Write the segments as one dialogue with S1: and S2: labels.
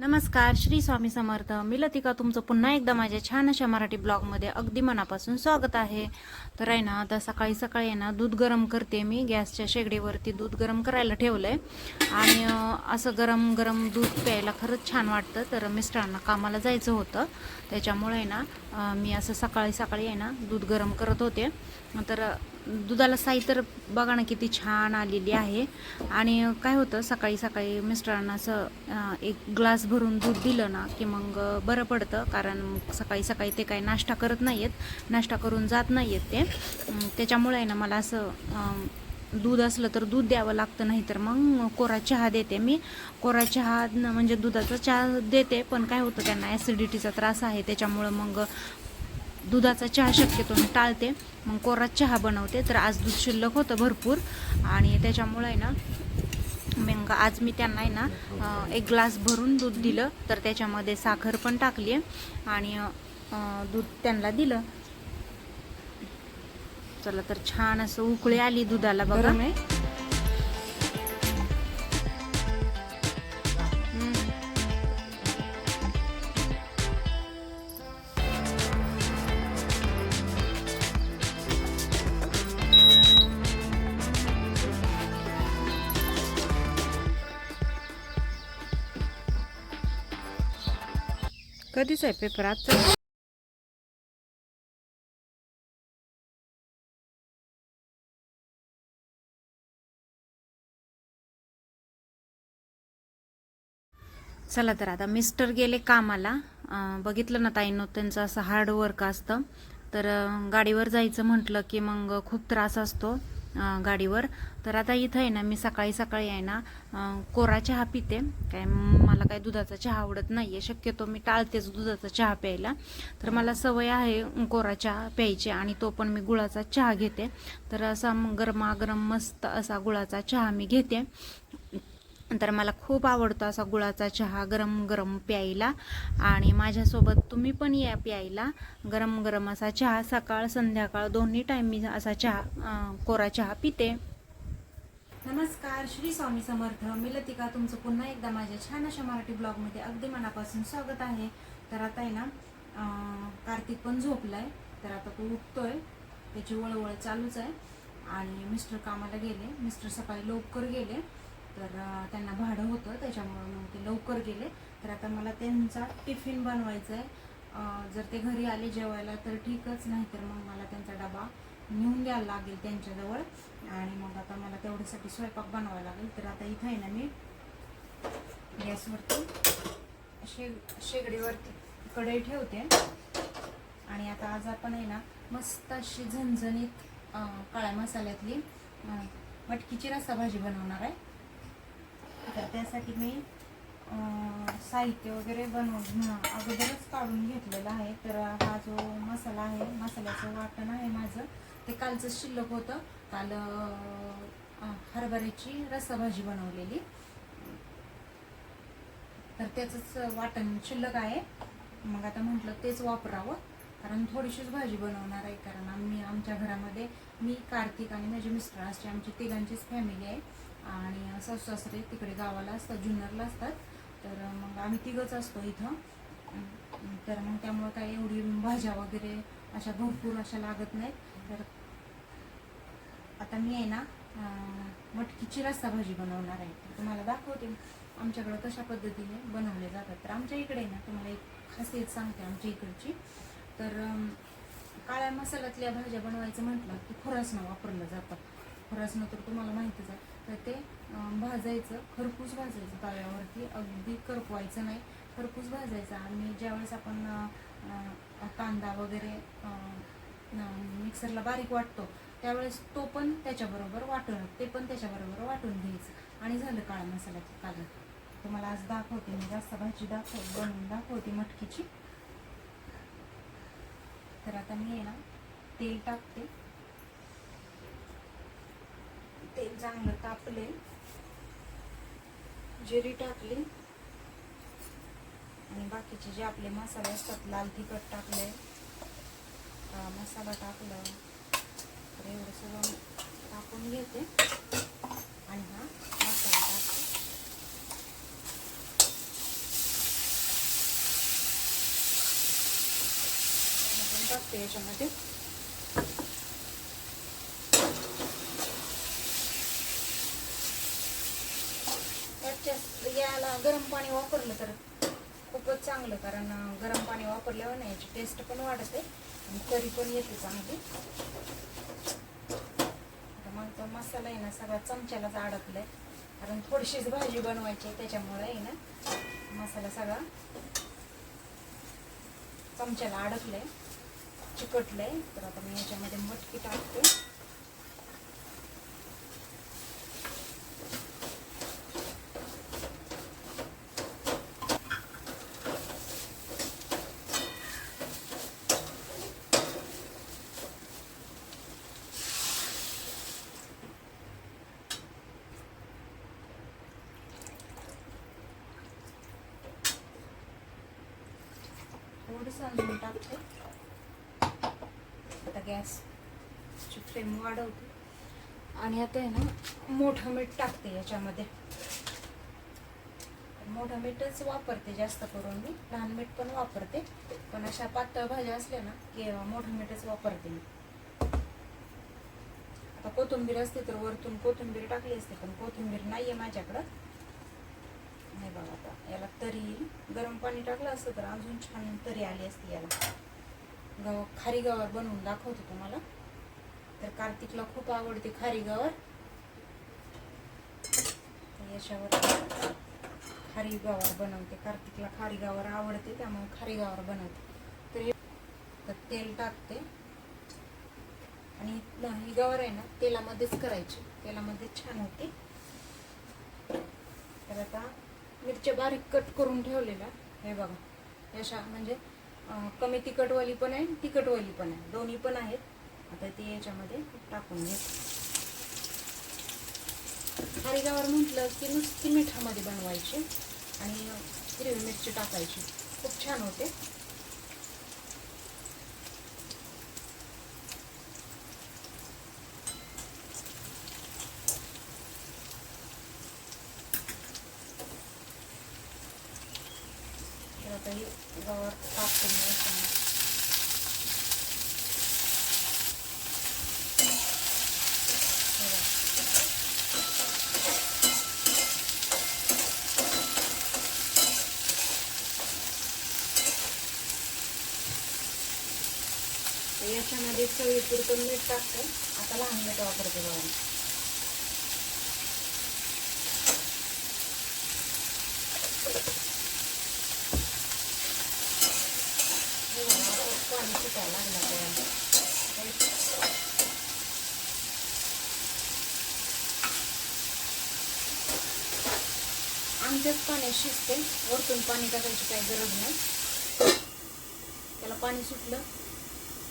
S1: नमस्कार श्री स्वामी समर्थ. मी लतिका तुमचं पुन्हा एकदा माझ्या छान अशा मराठी ब्लॉगमध्ये अगदी मनापासून स्वागत आहे. तर आहे ना आता सकाळी सकाळी आहे ना दूध गरम करते मी. गॅसच्या शेगडीवरती दूध गरम करायला ठेवलं आहे आणि असं गरम गरम दूध प्यायला खरंच छान वाटतं. तर मिस्टरांना कामाला जायचं होतं. त्याच्यामुळे आहे ना मी असं सकाळी सकाळी आहे ना दूध गरम करत होते. तर दुधाला साई तर बघा ना किती छान आलेली आहे. आणि काय होतं सकाळी सकाळी मिस्टरांना असं एक ग्लास भरून दूध दिलं ना की मग बरं पडतं. कारण सकाळी सकाळी ते काही नाश्ता करत नाही आहेत नाश्ता करून जात नाही आहेत ते त्याच्यामुळे आहे ना मला असं दूध असलं तर दूध द्यावं लागतं नाही तर मग कोरा चहा देते मी. कोरा चहा न- म्हणजे दुधाचा चहा देते. पण काय होतं त्यांना ॲसिडिटीचा त्रास आहे. त्याच्यामुळं मग दुधाचा चहा शक्यतो मी टाळते. मग कोरा चहा बनवते. तर आज दूध शिल्लक होतं भरपूर. आणि त्याच्यामुळे आहे ना मग आज मी त्यांना आहे ना एक ग्लास भरून दूध दिलं. तर त्याच्यामध्ये साखर पण टाकली आहे आणि दूध त्यांना दिलं. चला तर छान असं उकळी आली दुधाला बघा. कधीच आहे पेपर आजचा चला तर आता मिस्टर गेले कामाला. बघितलं ना ताईनो त्यांचं असं हार्ड वर्क असतं. तर गाडीवर जायचं म्हटलं की मग खूप त्रास असतो. गाडीवर. तर आता इथं आहे ना मी सकाळी सकाळी आहे ना कोरा चहा पिते. काय मला काय दुधाचा चहा आवडत नाही आहे शक्यतो मी टाळतेच दुधाचा चहा प्यायला. तर मला सवय आहे कोरा चहा प्यायची आणि तो पण मी गुळाचा चहा घेते. तर असा गरमागरम मस्त असा गुळाचा चहा मी घेते. तर मला खूप आवडतो असा गुळाचा चहा गरम गरम प्यायला. आणि माझ्यासोबत तुम्ही पण या प्यायला. गरम गरम असा चहा सकाळ संध्याकाळ दोन्ही टाईम मी असा चहा कोरा चहा पिते. नमस्कार श्री स्वामी समर्थ. मी लतिका. तुमचं पुन्हा एकदा माझ्या छान अशा मराठी ब्लॉगमध्ये अगदी मनापासून स्वागत आहे. तर आता आहे ना कार्तिक पण झोपलाय. तर आता तो उठतोय. त्याची वळवळ चालूच आहे. आणि मिस्टर कामाला गेले. मिस्टर सकाळी लवकर गेले. तर त्यांना भाडं होतं त्याच्यामुळं मग ते लवकर गेले. तर आता मला त्यांचा टिफिन बनवायचा आहे जर ते घरी आले जेवायला तर ठीकच नाही तर मग मला त्यांचा डबा नेऊन द्यायला लागेल त्यांच्याजवळ. आणि मग आता मला तेवढ्यासाठी स्वयंपाक बनवावा लागेल. तर आता इथं आहे ना मी गॅसवरती शेग शेगडीवरती कढई ठेवते. आणि आता आज आपण आहे ना मस्त अशी झणझणीत काळ्या मसाल्यातली मटकीची रस्सा भाजी बनवणार आहे. तर त्यासाठी मी साहित्य वगैरे बनवून अगोदरच काढून घेतलेलं आहे. तर हा जो मसाला आहे मसाल्याचं वाटण आहे माझं ते कालचं शिल्लक होतं. काल हरभऱ्याची रसाभाजी बनवलेली. तर त्याचंच वाटण शिल्लक आहे. मग आता म्हटलं तेच वापरावं. कारण थोडीशीच भाजी बनवणार आहे. कारण आम्ही आमच्या घरामध्ये मी कार्तिक आणि माझे मिस्टर असते आमची तिघांचीच फॅमिली आहे. आणि सासू सासरे तिकडे गावाला असतात जुन्नरला असतात. तर मग आम्ही तिघंच असतो इथं. तर मग त्यामुळं काही एवढी भाज्या वगैरे अशा भरपूर अशा लागत नाहीत. तर आता मी आहे ना मटकीची रस्ता भाजी बनवणार आहे. तुम्हाला दाखवते. आमच्याकडं कशा पद्धतीने बनवले जातात. तर आमच्या इकडे ना तुम्हाला एक खासियत सांगते आमच्या इकडची. तर काळ्या मसाल्यातल्या भाज्या बनवायचं म्हटलं की खुरासनं वापरलं जातं. खुरासनं तर तुम्हाला माहितीच आहे. तर ते भाजायचं खरपूस भाजायचं तव्यावरती. अगदी करपवायचं नाही खरपूस भाजायचं. आणि ज्यावेळेस आपण कांदा वगैरे मिक्सरला बारीक वाटतो त्यावेळेस तो पण त्याच्याबरोबर वाटून ते पण त्याच्याबरोबर वाटून घ्यायचं. आणि झालं काळा मसाल्याचं कालवण तुम्हाला आज दाखवते मी. जास्त भाजी दाखव बनवून दाखवते मटकीची. तर आता मी ना तेल टाकते. तेल चांगलं तापले. जिरी टाकली. आणि बाकीचे जे आपले मसाले असतात लाल तिखट टाकले. मसाला टाकला. तर एवढं सगळं टाकून घेते. आणि हा मसाला टाकते. टाकते याच्यामध्ये. गरम पाणी वापरलं तर खूपच चांगलं कारण गरम पाणी वापरल्यावर ना याची टेस्ट पण वाढते आणि करी पण येते चांगली. मग तो मसाला आहे ना सगळा चमच्यालाच अडकलाय. कारण थोडीशीच भाजी बनवायची आहे त्याच्यामुळे आहे ना मसाला सगळा चमच्याला अडकलाय चिकटलंय. तर आता मी याच्यामध्ये मटकी टाकते. थोडंसं टाकते आता गॅस फ्लेम वाढवते आणि आता आहे ना मोठं मीठ टाकते याच्यामध्ये मोठं मीठच वापरते जास्त करून मी लहान मीठ पण वापरते पण अशा पातळ भाज्या असल्या ना की मोठं मीठच वापरते मी आता कोथिंबीर असते तर वरतून कोथिंबीर टाकली असते पण कोथिंबीर नाहीये माझ्याकडं. नाही बघा आता. याला तरी येईल गरम पाणी टाकलं असतं तर अजून छान तरी आली असती याला. गव खारी गवार बनवून दाखवते तुम्हाला. तर कार्तिकला खूप आवडते खारी गवार. याच्यावर खारी गवार बनवते. कार्तिकला खारी गवार आवडते त्यामुळे खारी गवार बनवते. तर हे तेल टाकते. आणि ही गवार आहे ना तेलामध्येच करायची. तेलामध्येच छान होते. तर आता मिरच्या बारीक कट करून ठेवलेल्या हे बघा. याशा म्हणजे कमी तिखटवाली पण आहे तिखटवाली पण आहे. दोन्ही पण आहेत. आता ती याच्यामध्ये टाकून घेत हरिगावर म्हटलं की नुसती मिठामध्ये बनवायची आणि हिरवी मिरची टाकायची. खूप छान होते. तर आता ही गवार टाकते मी याच्यामध्ये. हे बघा. चवीपुरतं मीठ टाकतं आता लहान मीठ वापरते बघा मी. हे बघा, आता पाणी सुटायला लागलं आपल्याला. आमच्याच पाण्यात शिजते. वरतून पाणी टाकायची काही गरज नाही. त्याला पाणी सुटलं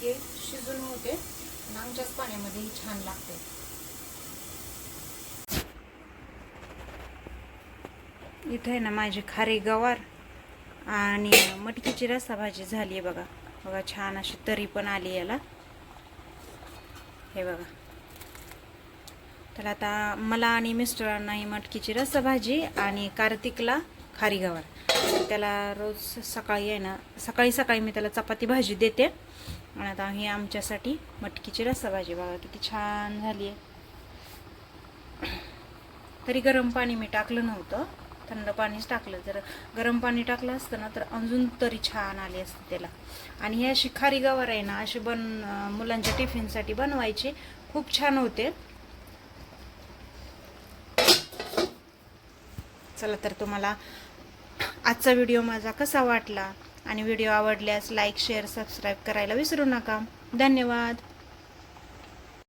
S1: की शिजून होते. आणि आमच्याच पाण्यामध्येही छान लागते. इथे आहे ना माझी खारी गवार आणि मटकीची रस्सा भाजी झाली आहे बघा. बघा छान अशी तरी पण आली याला. हे बघा. तर आता मला आणि मिस्टरांना ही मटकीची रसभाजी आणि कार्तिकला खारी गवार त्याला रोज सकाळी आहे ना सकाळी सकाळी मी त्याला चपाती भाजी देते. आणि आता ही आमच्यासाठी मटकीची रसभाजी. बघा किती छान झाली आहे. तरी गरम पाणी मी टाकलं नव्हतं. थंड पाणीच टाकलं. जर गरम पाणी टाकलं असतं ना तर अजून तरी छान आली असते त्याला. आणि ही अशी खारी गवार आहे ना अशी बन मुलांच्या टिफिनसाठी बनवायची. खूप छान होते. चला तर तुम्हाला आजचा व्हिडिओ माझा कसा वाटला? आणि व्हिडिओ आवडल्यास लाईक शेअर सबस्क्राईब करायला विसरू नका. धन्यवाद.